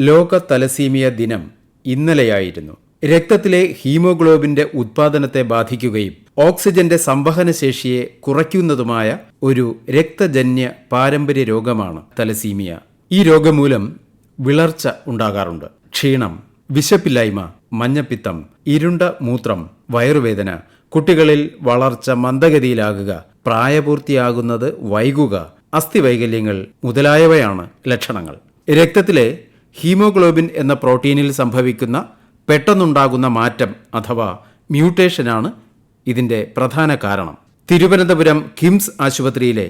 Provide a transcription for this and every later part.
ലോക തലസീമിയ ദിനം ഇന്നലെയായിരുന്നു. രക്തത്തിലെ ഹീമോഗ്ലോബിന്റെ ഉത്പാദനത്തെ ബാധിക്കുകയും ഓക്സിജന്റെ സംവഹനശേഷിയെ കുറയ്ക്കുന്നതുമായ ഒരു രക്തജന്യ പാരമ്പര്യ രോഗമാണ് തലസീമിയ. ഈ രോഗം മൂലം വിളർച്ച ഉണ്ടാകാറുണ്ട്. ക്ഷീണം വിശപ്പില്ലായ്മ മഞ്ഞപ്പിത്തം ഇരുണ്ട മൂത്രം വയറുവേദന കുട്ടികളിൽ വളർച്ച മന്ദഗതിയിലാകുക പ്രായപൂർത്തിയാകുന്നത് വൈകുക അസ്ഥിവൈകല്യങ്ങൾ മുതലായവയാണ് ലക്ഷണങ്ങൾ. രക്തത്തിലെ ഹീമോഗ്ലോബിൻ എന്ന പ്രോട്ടീനിൽ സംഭവിക്കുന്ന പെട്ടെന്നുണ്ടാകുന്ന മാറ്റം അഥവാ മ്യൂട്ടേഷനാണ് ഇതിന്റെ പ്രധാന കാരണം. തിരുവനന്തപുരം കിംസ് ആശുപത്രിയിലെ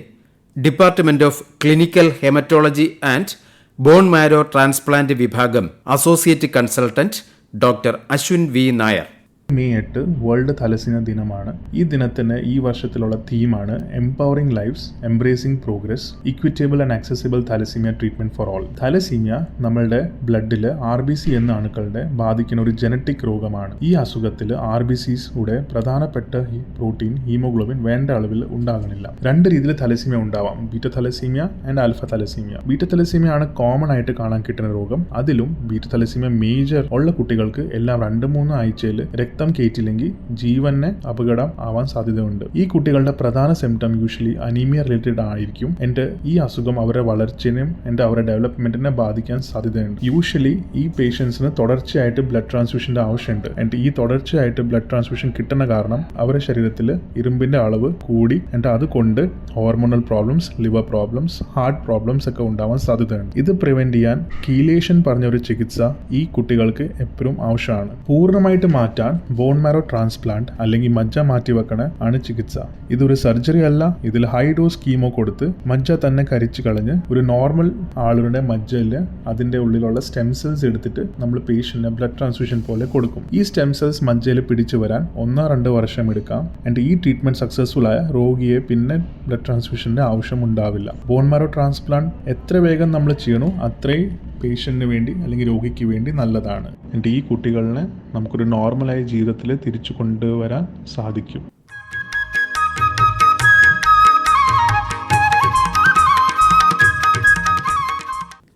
department of clinical haematology and bone marrow transplant വിഭാഗം associate consultant doctor Ashwin V Nair. May എട്ട് വേൾഡ് തലസിന ദിനമാണ്. ഈ ദിനത്തിന് ഈ വർഷത്തിലുള്ള തീമാണ് empowering lives embracing progress equitable and accessible thalassaemia treatment for all thalassaemia നമ്മളുടെ ബ്ലഡിൽ ആർ ബി സി എന്ന അണുക്കളുടെ ബാധിക്കുന്ന ഒരു ജനറ്റിക് രോഗമാണ്. ഈ അസുഖത്തിൽ ആർ ബി സിയുടെ പ്രധാനപ്പെട്ട പ്രോട്ടീൻ ഹീമോഗ്ലോബിൻ വേണ്ട അളവിൽ ഉണ്ടാകുന്നില്ല രണ്ട് രീതിയിൽ തലസീമിയ ഉണ്ടാവാം. Beta thalassaemia and alpha thalassaemia beta thalassaemia ആണ് കോമൺ ആയിട്ട് കാണാൻ കിട്ടുന്ന രോഗം. അതിലും ബീറ്റ തലസീമിയ മേജർ ഉള്ള കുട്ടികൾക്ക് എല്ലാം രണ്ട് മൂന്ന് ആഴ്ചയിൽ രക്തം കയറ്റില്ലെങ്കിൽ ജീവന് അപകടം ആവാൻ സാധ്യതയുണ്ട്. ഈ കുട്ടികളുടെ പ്രധാന സിംറ്റം യൂഷ്വലി അനീമിയ റിലേറ്റഡ് ആയിരിക്കും. എന്റെ ഈ അസുഖം അവരുടെ വളർച്ചയെയും എന്റെ അവരുടെ ഡെവലപ്മെന്റിനെ ബാധിക്കാൻ സാധ്യതയുണ്ട്. യൂഷ്വലി ഈ പേഷ്യൻസിന് തുടർച്ചയായിട്ട് ബ്ലഡ് ട്രാൻസ്ഫ്യൂഷന്റെ ആവശ്യമുണ്ട്. എന്റെ ഈ തുടർച്ചയായിട്ട് ബ്ലഡ് ട്രാൻസ്ഫ്യൂഷൻ കിട്ടുന്ന കാരണം അവരുടെ ശരീരത്തിൽ ഇരുമ്പിന്റെ അളവ് കൂടി. എന്റെ അതുകൊണ്ട് hormonal problems liver problems heart problems ഒക്കെ ഉണ്ടാവാൻ സാധ്യതയുണ്ട്. ഇത് പ്രിവെന്റ് ചെയ്യാൻ കീലേഷൻ പറഞ്ഞ ഒരു ചികിത്സ ഈ കുട്ടികൾക്ക് എപ്പോഴും ആവശ്യമാണ്. പൂർണമായിട്ട് മാറ്റാൻ ബോൺ മാരോ ട്രാൻസ്പ്ലാന്റ് അല്ലെങ്കിൽ മജ്ജ മാറ്റിവെക്കണ ആണ് ചികിത്സ. ഇതൊരു സർജറി അല്ല ഇതിൽ ഹൈ ഡോസ് കീമോ കൊടുത്ത് മജ്ജ തന്നെ കരിച്ചു കളഞ്ഞ് ഒരു നോർമൽ ആളുടെ മജ്ജയിൽ അതിന്റെ ഉള്ളിലുള്ള സ്റ്റെം സെൽസ് എടുത്തിട്ട് നമ്മൾ പേഷ്യന്റിന് ബ്ലഡ് ട്രാൻസ്ഫ്യൂഷൻ പോലെ കൊടുക്കും. ഈ സ്റ്റെം സെൽസ് മജ്ജയിൽ പിടിച്ചു വരാൻ ഒന്നോ രണ്ടോ വർഷം എടുക്കാം. ആൻഡ് ഈ ട്രീറ്റ്മെന്റ് സക്സസ്ഫുൾ ആയ രോഗിയെ പിന്നെ ബ്ലഡ് ട്രാൻസ്ഫ്യൂഷന്റെ ആവശ്യം ഉണ്ടാവില്ല. ബോൺ മാരോ ട്രാൻസ്പ്ലാന്റ് എത്ര വേഗം നമ്മൾ ചെയ്യണോ അത്രയും പേഷ്യന്റിന് വേണ്ടി അല്ലെങ്കിൽ രോഗിക്ക് വേണ്ടി നല്ലതാണ്. എന്റെ ഈ കുട്ടികളിനെ നമുക്കൊരു നോർമലായ ജീവിതത്തിൽ തിരിച്ചു കൊണ്ടുവരാൻ സാധിക്കും.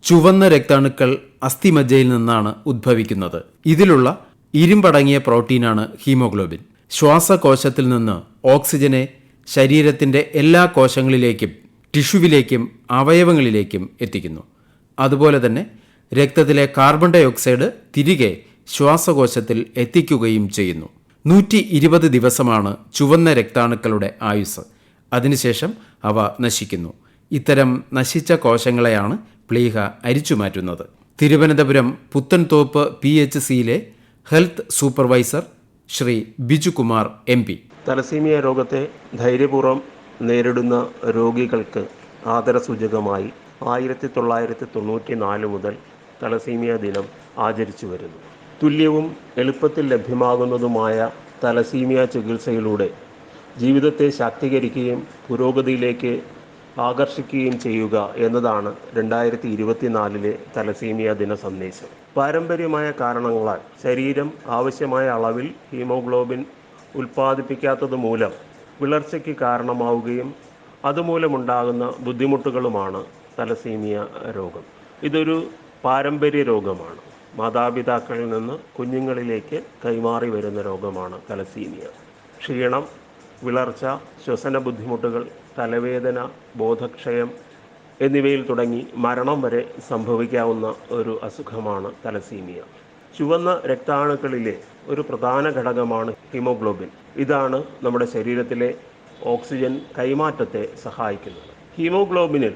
ചുവന്ന രക്താണുക്കൾ അസ്ഥിമജ്ജയിൽ നിന്നാണ് ഉദ്ഭവിക്കുന്നത്. ഇതിലുള്ള ഇരുമ്പടങ്ങിയ പ്രോട്ടീനാണ് ഹീമോഗ്ലോബിൻ. ശ്വാസകോശത്തിൽ നിന്ന് ഓക്സിജനെ ശരീരത്തിന്റെ എല്ലാ കോശങ്ങളിലേക്കും ടിഷ്യുവിലേക്കും അവയവങ്ങളിലേക്കും എത്തിക്കുന്നു. അതുപോലെ തന്നെ രക്തത്തിലെ കാർബൺ ഡൈ ഓക്സൈഡ് തിരികെ ശ്വാസകോശത്തിൽ എത്തിക്കുകയും ചെയ്യുന്നു. നൂറ്റി ഇരുപത് ദിവസമാണ് ചുവന്ന രക്താണുക്കളുടെ ആയുസ് അതിനുശേഷം അവ നശിക്കുന്നു. ഇത്തരം നശിച്ച കോശങ്ങളെയാണ് പ്ലീഹ അരിച്ചുമാറ്റുന്നത് തിരുവനന്തപുരം പുത്തൻതോപ്പ് പി എച്ച് സിയിലെ health supervisor Shri Bijukumar M P. Thalassaemia രോഗത്തെ ധൈര്യപൂർവം നേരിടുന്ന രോഗികൾക്ക് ആദരസൂചകമായി ആയിരത്തി തൊള്ളായിരത്തി തൊണ്ണൂറ്റി നാല് മുതൽ തലസീമിയ ദിനം ആചരിച്ചു വരുന്നു. തുല്യവും എളുപ്പത്തിൽ ലഭ്യമാകുന്നതുമായ തലസീമിയ ചികിത്സയിലൂടെ ജീവിതത്തെ ശാക്തീകരിക്കുകയും പുരോഗതിയിലേക്ക് ആകർഷിക്കുകയും ചെയ്യുക എന്നതാണ് രണ്ടായിരത്തി ഇരുപത്തിനാലിലെ തലസീമിയ ദിന സന്ദേശം. പാരമ്പര്യമായ കാരണങ്ങളാൽ ശരീരം ആവശ്യമായ അളവിൽ ഹീമോഗ്ലോബിൻ ഉൽപ്പാദിപ്പിക്കാത്തത് മൂലം വിളർച്ചയ്ക്ക് കാരണമാവുകയും അതുമൂലമുണ്ടാകുന്ന ബുദ്ധിമുട്ടുകളുമാണ് തലസീമിയ രോഗം. ഇതൊരു പാരമ്പര്യ രോഗമാണ്. മാതാപിതാക്കളിൽ നിന്ന് കുഞ്ഞുങ്ങളിലേക്ക് കൈമാറി വരുന്ന രോഗമാണ് തലസീമിയ. ക്ഷീണം വിളർച്ച ശ്വസന ബുദ്ധിമുട്ടുകൾ തലവേദന ബോധക്ഷയം എന്നിവയിൽ തുടങ്ങി മരണം വരെ സംഭവിക്കാവുന്ന ഒരു അസുഖമാണ് തലസീമിയ. ചുവന്ന രക്താണുക്കളിലെ ഒരു പ്രധാന ഘടകമാണ് ഹീമോഗ്ലോബിൻ. ഇതാണ് നമ്മുടെ ശരീരത്തിലെ ഓക്സിജൻ കൈമാറ്റത്തെ സഹായിക്കുന്നത്. ഹീമോഗ്ലോബിനിൽ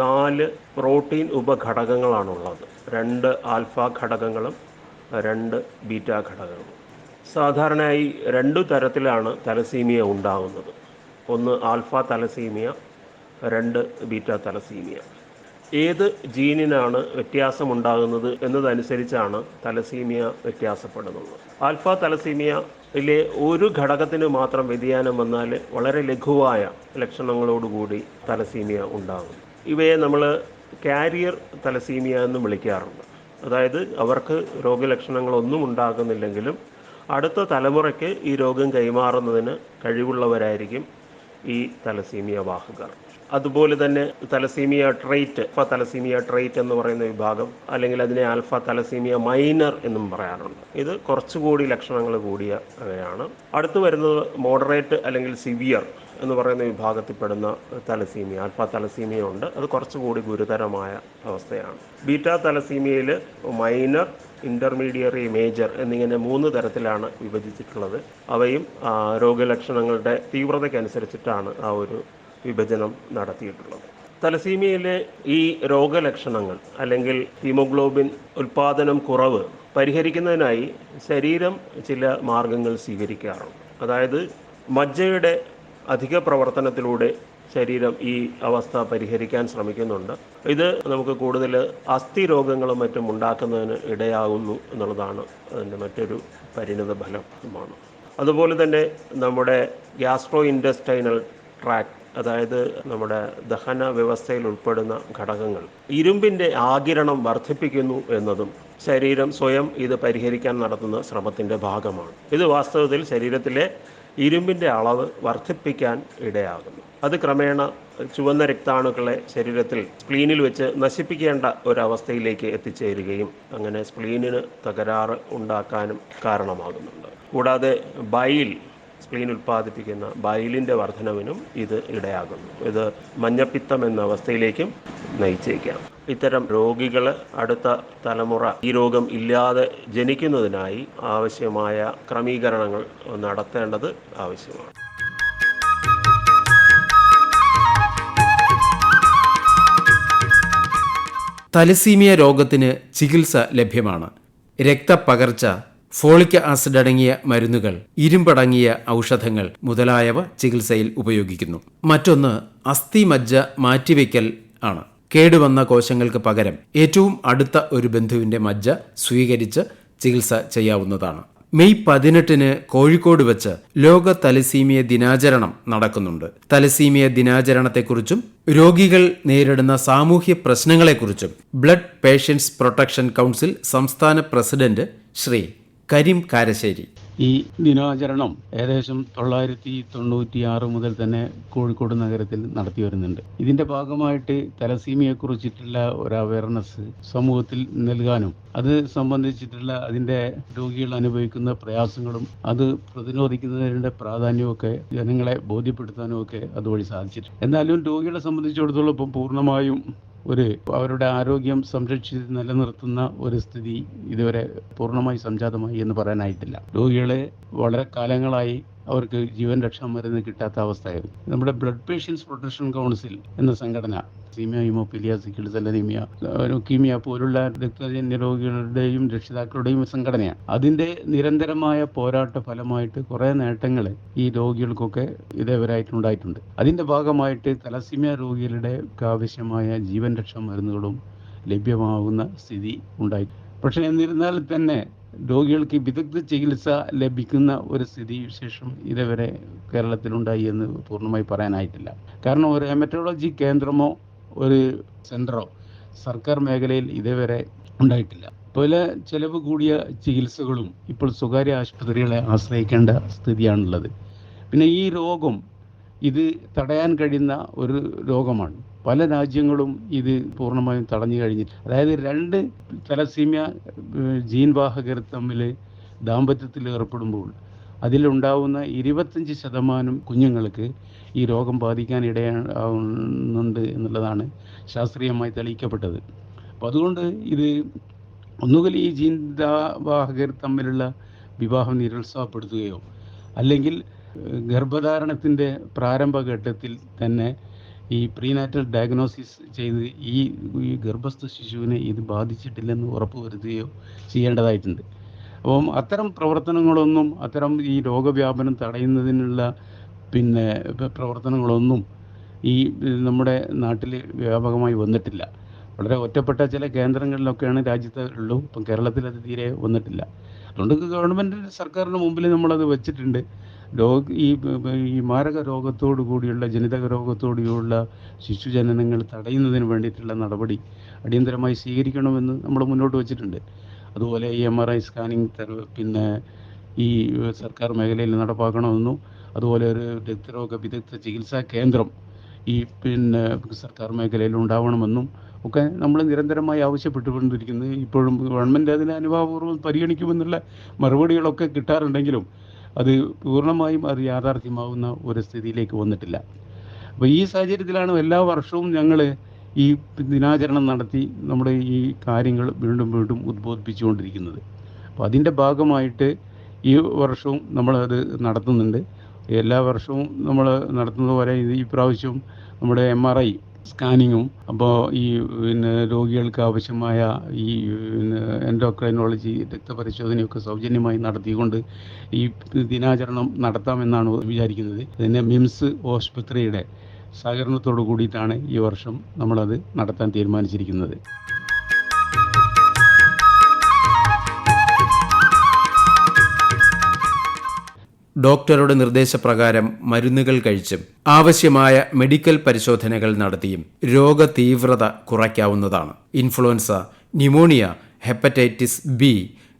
നാല് പ്രോട്ടീൻ ഉപഘടകങ്ങളാണുള്ളത്. രണ്ട് ആൽഫ ഘടകങ്ങളും രണ്ട് ബീറ്റ ഘടകങ്ങളും. സാധാരണയായി രണ്ടു തരത്തിലാണ് തലസീമിയ ഉണ്ടാകുന്നത് ഒന്ന് ആൽഫ തലസീമിയ രണ്ട് ബീറ്റ തലസീമിയ. ഏത് ജീനിനാണ് വ്യത്യാസമുണ്ടാകുന്നത് എന്നതനുസരിച്ചാണ് തലസീമിയ വ്യത്യാസപ്പെടുന്നത്. ആൽഫ തലസീമിയയിലെ ഒരു ഘടകത്തിന് മാത്രം വ്യതിയാനം വന്നാൽ വളരെ ലഘുവായ ലക്ഷണങ്ങളോടുകൂടി തലസീമിയ ഉണ്ടാകും ഇവയെ നമ്മൾ കാരിയർ തലസീമിയ എന്ന് വിളിക്കാറുണ്ട്. അതായത് അവർക്ക് രോഗലക്ഷണങ്ങളൊന്നും ഉണ്ടാകുന്നില്ലെങ്കിലും അടുത്ത തലമുറയ്ക്ക് ഈ രോഗം കൈമാറുന്നതിന് കഴിവുള്ളവരായിരിക്കും ഈ തലസീമിയ വാഹകർ. അതുപോലെ തന്നെ thalassaemia trait alpha thalassaemia trait എന്ന് പറയുന്ന വിഭാഗം അല്ലെങ്കിൽ അതിനെ ആൽഫ തലസീമിയ മൈനർ എന്നും പറയാറുണ്ട്. ഇത് കുറച്ചുകൂടി ലക്ഷണങ്ങൾ കൂടിയ അവയാണ്. അടുത്ത് വരുന്നത് മോഡറേറ്റ് അല്ലെങ്കിൽ സിവിയർ എന്ന് പറയുന്ന വിഭാഗത്തിൽപ്പെടുന്ന തലസീമിയ ആൽഫ തലസീമിയ ഉണ്ട്. അത് കുറച്ചുകൂടി ഗുരുതരമായ അവസ്ഥയാണ്. ബീറ്റ തലസീമിയയിൽ മൈനർ ഇന്റർമീഡിയറി മേജർ എന്നിങ്ങനെ മൂന്ന് തരത്തിലാണ് വിഭജിച്ചിട്ടുള്ളത്. അവയും രോഗലക്ഷണങ്ങളുടെ തീവ്രതയ്ക്കനുസരിച്ചിട്ടാണ് ആ ഒരു വിഭജനം നടത്തിയിട്ടുള്ളത്. തലസീമിയയിലെ ഈ രോഗലക്ഷണങ്ങൾ അല്ലെങ്കിൽ ഹീമോഗ്ലോബിൻ ഉൽപാദനം കുറവ് പരിഹരിക്കുന്നതിനായി ശരീരം ചില മാർഗങ്ങൾ സ്വീകരിക്കാറുണ്ട്. അതായത് മജ്ജയുടെ അധിക പ്രവർത്തനത്തിലൂടെ ശരീരം ഈ അവസ്ഥ പരിഹരിക്കാൻ ശ്രമിക്കുന്നുണ്ട്. ഇത് നമുക്ക് കൂടുതൽ അസ്ഥി രോഗങ്ങളും മറ്റും ഉണ്ടാക്കുന്നതിന് ഇടയാകുന്നു എന്നുള്ളതാണ് അതിന്റെ മറ്റൊരു പരിണിത ഫലമാണ്. അതുപോലെ തന്നെ നമ്മുടെ ഗ്യാസ്ട്രോ ഇൻഡസ്റ്റൈനൽ ട്രാക്ട് അതായത് നമ്മുടെ ദഹന വ്യവസ്ഥയിൽ ഉൾപ്പെടുന്ന ഘടകങ്ങൾ ഇരുമ്പിന്റെ ആകിരണം വർദ്ധിപ്പിക്കുന്നു എന്നതും ശരീരം സ്വയം ഇത് പരിഹരിക്കാൻ നടത്തുന്ന ശ്രമത്തിന്റെ ഭാഗമാണ്. ഇത് വാസ്തവത്തിൽ ശരീരത്തിലെ ഇരുമ്പിന്റെ അളവ് വർദ്ധിപ്പിക്കാൻ ഇടയാകുന്നു. അത് ക്രമേണ ചുവന്ന രക്താണുക്കളെ ശരീരത്തിൽ സ്പ്ലീനിൽ വെച്ച് നശിപ്പിക്കേണ്ട ഒരവസ്ഥയിലേക്ക് എത്തിച്ചേരുകയും അങ്ങനെ സ്പ്ലീനിന് തകരാറ് ഉണ്ടാക്കാനും കാരണമാകുന്നുണ്ട്. കൂടാതെ ബൈൽ സ്പ്ലീൻ ഉൽപ്പാദിപ്പിക്കുന്ന ബൈലിന്റെ വർധനവിനും ഇത് ഇടയാകുന്നു. ഇത് മഞ്ഞപ്പിത്തം എന്ന അവസ്ഥയിലേക്കും നയിച്ചേക്കാം. ഇത്തരം രോഗികൾ അടുത്ത തലമുറ ഈ രോഗം ഇല്ലാതെ ജനിക്കുന്നതിനായി ആവശ്യമായ ക്രമീകരണങ്ങൾ നടത്തേണ്ടത് ആവശ്യമാണ്. തലസീമിയ രോഗത്തിന് ചികിത്സ ലഭ്യമാണ്. രക്തപ്പകർച്ച ഫോളിക് ആസിഡ് അടങ്ങിയ മരുന്നുകൾ ഇരുമ്പടങ്ങിയ ഔഷധങ്ങൾ മുതലായവ ചികിത്സയിൽ ഉപയോഗിക്കുന്നു. മറ്റൊന്ന് അസ്ഥിമജ്ജ മാറ്റിവെക്കൽ ആണ്. കേടുവന്ന കോശങ്ങൾക്ക് പകരം ഏറ്റവും അടുത്ത ഒരു ബന്ധുവിന്റെ മജ്ജ സ്വീകരിച്ച് ചികിത്സ ചെയ്യാവുന്നതാണ്. മെയ് പതിനെട്ടിന് കോഴിക്കോട് വെച്ച് ലോക തലസീമിയ ദിനാചരണം നടക്കുന്നുണ്ട്. തലസീമിയ ദിനാചരണത്തെക്കുറിച്ചും രോഗികൾ നേരിടുന്ന സാമൂഹ്യ പ്രശ്നങ്ങളെക്കുറിച്ചും ബ്ലഡ് പേഷ്യൻസ് പ്രൊട്ടക്ഷൻ കൗൺസിൽ സംസ്ഥാന പ്രസിഡന്റ് ശ്രീ കരീം കാരശ്ശേരി ഈ ദിനാചരണം ഏകദേശം തൊള്ളായിരത്തി തൊണ്ണൂറ്റി ആറ് മുതൽ തന്നെ കോഴിക്കോട് നഗരത്തിൽ നടത്തി വരുന്നുണ്ട്. ഇതിന്റെ ഭാഗമായിട്ട് തലസീമിയെക്കുറിച്ചിട്ടുള്ള ഒരു അവയർനെസ് സമൂഹത്തിൽ നൽകാനും അത് സംബന്ധിച്ചിട്ടുള്ള അതിന്റെ രോഗികൾ അനുഭവിക്കുന്ന പ്രയാസങ്ങളും അത് പ്രതിരോധിക്കുന്നതിന്റെ പ്രാധാന്യമൊക്കെ ജനങ്ങളെ ബോധ്യപ്പെടുത്താനും ഒക്കെ അതുവഴി സാധിച്ചിട്ടുണ്ട്. എന്നാലും രോഗികളെ സംബന്ധിച്ചിടത്തോളം ഇപ്പം പൂർണമായും ഒരു അവരുടെ ആരോഗ്യം സംരക്ഷിച്ച് നിലനിർത്തുന്ന ഒരു സ്ഥിതി ഇതുവരെ പൂർണമായി സംജാതമായി എന്ന് പറയാനായിട്ടില്ല. രോഗികളെ വളരെ കാലങ്ങളായി അവർക്ക് ജീവൻ രക്ഷാ മരുന്ന് കിട്ടാത്ത അവസ്ഥയായിരുന്നു. നമ്മുടെ ബ്ലഡ് പേഷ്യൻസ് പ്രൊട്ടക്ഷൻ കൗൺസിൽ എന്ന സംഘടന സീമിയ ഹിമോഫീലിയ സിക്കിൾ സെലനീമിയ ലുക്കീമിയ പോലുള്ള രക്തജന്യ രോഗികളുടെയും രക്ഷിതാക്കളുടെയും സംഘടനയാണ്. അതിന്റെ നിരന്തരമായ പോരാട്ട ഫലമായിട്ട് കുറേ നേട്ടങ്ങൾ ഈ രോഗികൾക്കൊക്കെ ഇതേവരായിട്ടുണ്ടായിട്ടുണ്ട്. അതിന്റെ ഭാഗമായിട്ട് തലസീമിയ രോഗികളുടെ ആവശ്യമായ ജീവൻ രക്ഷാ മരുന്നുകളും ലഭ്യമാവുന്ന സ്ഥിതി ഉണ്ടായി. പക്ഷേ എന്നിരുന്നാൽ തന്നെ രോഗികൾക്ക് വിദഗ്ധ ചികിത്സ ലഭിക്കുന്ന ഒരു സ്ഥിതി വിശേഷം ഇതുവരെ കേരളത്തിലുണ്ടായി എന്ന് പൂർണമായി പറയാനായിട്ടില്ല. കാരണം ഒരു ഹെമറ്റോളജി കേന്ദ്രമോ ഒരു സെന്ററോ സർക്കാർ മേഖലയിൽ ഇതേവരെ ഉണ്ടായിട്ടില്ല. പല ചെലവ് കൂടിയ ചികിത്സകളും ഇപ്പോൾ സ്വകാര്യ ആശുപത്രികളെ ആശ്രയിക്കേണ്ട സ്ഥിതിയാണുള്ളത്. പിന്നെ ഈ രോഗം ഇത് തടയാൻ കഴിയുന്ന ഒരു രോഗമാണ്. പല രാജ്യങ്ങളും ഇത് പൂർണമായും തടഞ്ഞു കഴിഞ്ഞു അതായത് രണ്ട് തലസീമിയ ജീൻവാഹകർ ജീൻ വാഹകർ തമ്മിൽ ദാമ്പത്യത്തിൽ ഏർപ്പെടുമ്പോൾ അതിലുണ്ടാവുന്ന ഇരുപത്തഞ്ച് ശതമാനം കുഞ്ഞുങ്ങൾക്ക് ഈ രോഗം ബാധിക്കാൻ ഇടയാവുന്നുണ്ട് എന്നുള്ളതാണ് ശാസ്ത്രീയമായി തെളിയിക്കപ്പെട്ടത്. അപ്പോൾ അതുകൊണ്ട് ഇത് ഒന്നുകിൽ ഈ ജീന്താവാഹകർ വാഹകർ തമ്മിലുള്ള വിവാഹം നിരുത്സാഹപ്പെടുത്തുകയോ അല്ലെങ്കിൽ ഗർഭധാരണത്തിന്റെ പ്രാരംഭഘട്ടത്തിൽ തന്നെ ഈ പ്രീനാറ്റൽ ഡയഗ്നോസിസ് ചെയ്ത് ഈ ഗർഭസ്ഥ ശിശുവിനെ ഇത് ബാധിച്ചിട്ടില്ലെന്ന് ഉറപ്പുവരുത്തുകയോ ചെയ്യേണ്ടതായിട്ടുണ്ട്. അപ്പം അത്തരം പ്രവർത്തനങ്ങളൊന്നും അത്തരം ഈ രോഗവ്യാപനം തടയുന്നതിനുള്ള പിന്നെ പ്രവർത്തനങ്ങളൊന്നും ഈ നമ്മുടെ നാട്ടിൽ വ്യാപകമായി വന്നിട്ടില്ല. വളരെ ഒറ്റപ്പെട്ട ചില കേന്ദ്രങ്ങളിലൊക്കെയാണ് രാജ്യത്ത് ഉള്ളൂ. ഇപ്പം കേരളത്തിൽ അത് തീരെ വന്നിട്ടില്ല. അതുകൊണ്ട് ഗവൺമെന്റ് സർക്കാരിന് മുമ്പിൽ നമ്മളത് വെച്ചിട്ടുണ്ട്. രോഗ ഈ ഈ മാരക രോഗത്തോടു കൂടിയുള്ള ജനിതക രോഗത്തോടുകൂടിയുള്ള ശിശുജനനങ്ങൾ തടയുന്നതിന് വേണ്ടിയിട്ടുള്ള നടപടി അടിയന്തരമായി സ്വീകരിക്കണമെന്ന് നമ്മൾ മുന്നോട്ട് വെച്ചിട്ടുണ്ട്. അതുപോലെ E M R I scanning പിന്നെ ഈ സർക്കാർ മേഖലയിൽ നടപ്പാക്കണമെന്നും അതുപോലെ ഒരു വിദഗ്ധരോഗ വിദഗ്ധ ചികിത്സാ കേന്ദ്രം ഈ പിന്നെ സർക്കാർ മേഖലയിൽ ഉണ്ടാവണമെന്നും ഒക്കെ നമ്മൾ നിരന്തരമായി ആവശ്യപ്പെട്ടുകൊണ്ടിരിക്കുന്നത് ഇപ്പോഴും ഗവൺമെന്റ് അതിന് അനുഭാവപൂർവം പരിഗണിക്കുമെന്നുള്ള മറുപടികളൊക്കെ കിട്ടാറുണ്ടെങ്കിലും അത് പൂർണമായും അത് യാഥാർത്ഥ്യമാവുന്ന ഒരു സ്ഥിതിയിലേക്ക് വന്നിട്ടില്ല. അപ്പോൾ ഈ സാഹചര്യത്തിലാണ് എല്ലാ വർഷവും ഞങ്ങൾ ഈ ദിനാചരണം നടത്തി നമ്മുടെ ഈ കാര്യങ്ങൾ വീണ്ടും വീണ്ടും ഉദ്ബോധിപ്പിച്ചുകൊണ്ടിരിക്കുന്നത്. അപ്പോൾ അതിന്റെ ഭാഗമായിട്ട് ഈ വർഷവും നമ്മളത് നടത്തുന്നുണ്ട്. എല്ലാ വർഷവും നമ്മൾ നടത്തുന്നത് പോലെ ഈ പ്രാവശ്യവും നമ്മുടെ എം ആർ ഐ സ്കാനിങ്ങും അപ്പോൾ ഈ പിന്നെ രോഗികൾക്ക് ആവശ്യമായ ഈ പിന്നെ എൻഡോക്രൈനോളജി രക്തപരിശോധനയൊക്കെ സൗജന്യമായി നടത്തിക്കൊണ്ട് ഈ ദിനാചരണം നടത്താമെന്നാണ് വിചാരിക്കുന്നത്. പിന്നെ മിംസ് ആശുപത്രിയുടെ സഹകരണത്തോടു കൂടിയിട്ടാണ് ഈ വർഷം നമ്മളത് നടത്താൻ തീരുമാനിച്ചിരിക്കുന്നത്. ഡോക്ടറുടെ നിർദ്ദേശപ്രകാരം മരുന്നുകൾ കഴിച്ചും ആവശ്യമായ മെഡിക്കൽ പരിശോധനകൾ നടത്തിയും രോഗതീവ്രത കുറയ്ക്കാവുന്നതാണ്. Influenza pneumonia hepatitis B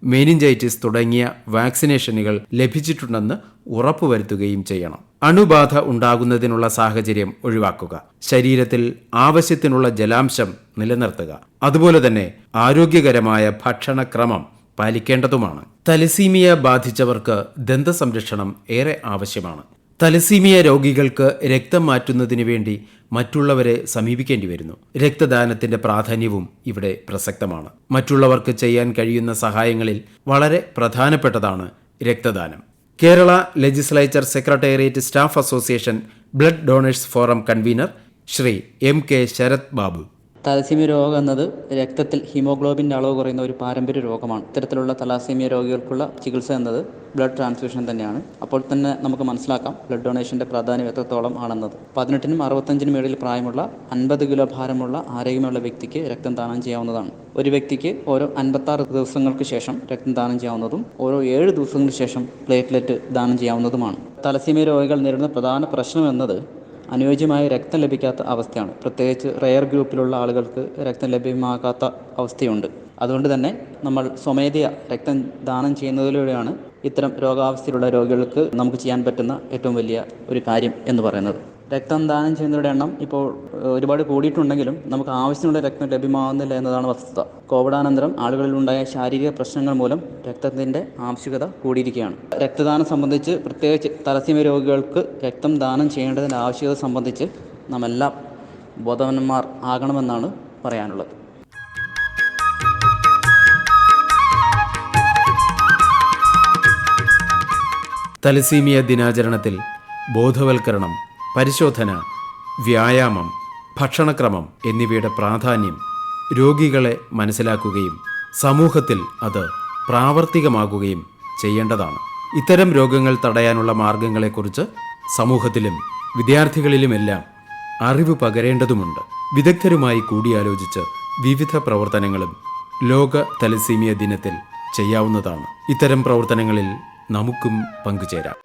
meningitis തുടങ്ങിയ വാക്സിനേഷനുകൾ ലഭിച്ചിട്ടുണ്ടെന്ന് ഉറപ്പുവരുത്തുകയും ചെയ്യണം. അണുബാധ ഉണ്ടാകുന്നതിനുള്ള സാഹചര്യം ഒഴിവാക്കുക. ശരീരത്തിൽ ആവശ്യത്തിനുള്ള ജലാംശം നിലനിർത്തുക. അതുപോലെ തന്നെ ആരോഗ്യകരമായ ഭക്ഷണക്രമം പാലിക്കേണ്ടതുമാണ്. തലസീമിയ ബാധിച്ചവർക്ക് ദന്ത സംരക്ഷണം ഏറെ ആവശ്യമാണ്. തലസീമിയ രോഗികൾക്ക് രക്തം മാറ്റുന്നതിന് വേണ്ടി മറ്റുള്ളവരെ സമീപിക്കേണ്ടി വരുന്നു. രക്തദാനത്തിന്റെ പ്രാധാന്യവും ഇവിടെ പ്രസക്തമാണ്. മറ്റുള്ളവർക്ക് ചെയ്യാൻ കഴിയുന്ന സഹായങ്ങളിൽ വളരെ പ്രധാനപ്പെട്ടതാണ് രക്തദാനം. Kerala legislature secretariat staff association blood donors forum convener Shri M K Sarath Babu. Thalassaemia രോഗം എന്നത് രക്തത്തിൽ ഹീമോഗ്ലോബിന്റെ അളവ് കുറയുന്ന ഒരു പാരമ്പര്യ രോഗമാണ്. ഇത്തരത്തിലുള്ള തലാസീമിയ രോഗികൾക്കുള്ള ചികിത്സ എന്നത് ബ്ലഡ് ട്രാൻസ്ഫ്യൂഷൻ തന്നെയാണ്. അപ്പോൾ തന്നെ നമുക്ക് മനസ്സിലാക്കാം ബ്ലഡ് ഡൊണേഷന്റെ പ്രാധാന്യം എത്രത്തോളം ആണെന്നത്. പതിനെട്ടിനും അറുപത്തഞ്ചിനും ഇടയിൽ പ്രായമുള്ള അൻപത് കിലോ ഭാരമുള്ള ആരോഗ്യമുള്ള വ്യക്തിക്ക് രക്തം ദാനം ചെയ്യാവുന്നതാണ്. ഒരു വ്യക്തിക്ക് ഓരോ അൻപത്താറ് ദിവസങ്ങൾക്ക് ശേഷം രക്തം ദാനം ചെയ്യാവുന്നതും ഓരോ ഏഴ് ദിവസങ്ങൾക്ക് ശേഷം പ്ലേറ്റ്ലെറ്റ് ദാനം ചെയ്യാവുന്നതുമാണ്. തലസീമിയ രോഗികൾ നേരിടുന്ന പ്രധാന പ്രശ്നം എന്നത് അനുയോജ്യമായ രക്തം ലഭിക്കാത്ത അവസ്ഥയാണ്. പ്രത്യേകിച്ച് റെയർ ഗ്രൂപ്പിലുള്ള ആളുകൾക്ക് രക്തം ലഭ്യമാകാത്ത അവസ്ഥയുണ്ട്. അതുകൊണ്ട് തന്നെ നമ്മൾ സ്വമേധയ രക്തം ദാനം ചെയ്യുന്നതിലൂടെയാണ് ഇത്തരം രോഗാവസ്ഥയിലുള്ള രോഗികൾക്ക് നമുക്ക് ചെയ്യാൻ പറ്റുന്ന ഏറ്റവും വലിയ ഒരു കാര്യം എന്ന് പറയുന്നത്. രക്തം ദാനം ചെയ്യുന്നവരുടെ എണ്ണം ഇപ്പോൾ ഒരുപാട് കൂടിയിട്ടുണ്ടെങ്കിലും നമുക്ക് ആവശ്യമുള്ള രക്തം ലഭ്യമാകുന്നില്ല എന്നതാണ് വസ്തുത. കോവിഡാനന്തരം ആളുകളിലുണ്ടായ ശാരീരിക പ്രശ്നങ്ങൾ മൂലം രക്തത്തിന്റെ ആവശ്യകത കൂടിയിരിക്കുകയാണ്. രക്തദാനം സംബന്ധിച്ച് പ്രത്യേകിച്ച് തലസീമ രോഗികൾക്ക് രക്തം ദാനം ചെയ്യേണ്ടതിന്റെ ആവശ്യകത സംബന്ധിച്ച് നാമെല്ലാം ബോധവന്മാർ ബോധവാന്മാർ ആകണമെന്നാണ് പറയാനുള്ളത്. തലസീമിയ ദിനാചരണത്തിൽ ബോധവൽക്കരണം പരിശോധന വ്യായാമം ഭക്ഷണക്രമം എന്നിവയുടെ പ്രാധാന്യം രോഗികളെ മനസ്സിലാക്കുകയും സമൂഹത്തിൽ അത് പ്രാവർത്തികമാകുകയും ചെയ്യേണ്ടതാണ്. ഇത്തരം രോഗങ്ങൾ തടയാനുള്ള മാർഗങ്ങളെക്കുറിച്ച് സമൂഹത്തിലും വിദ്യാർത്ഥികളിലുമെല്ലാം അറിവ് പകരേണ്ടതുമുണ്ട്. വിദഗ്ധരുമായി കൂടിയാലോചിച്ച് വിവിധ പ്രവർത്തനങ്ങളും ലോക തലസീമിയ ദിനത്തിൽ ചെയ്യാവുന്നതാണ്. ഇത്തരം പ്രവർത്തനങ്ങളിൽ നമുക്കും പങ്കുചേരാം.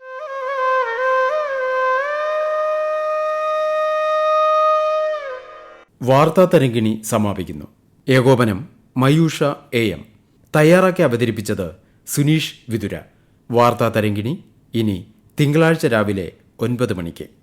വാർത്താ തരംഗിണി സമാപിക്കുന്നു. ഏകോപനം മയൂഷ എ എം. തയ്യാറാക്കി അവതരിപ്പിച്ചത് സുനീഷ് വിതുര. വാർത്താ തരംഗിണി ഇനി തിങ്കളാഴ്ച രാവിലെ ഒൻപത് മണിക്ക്.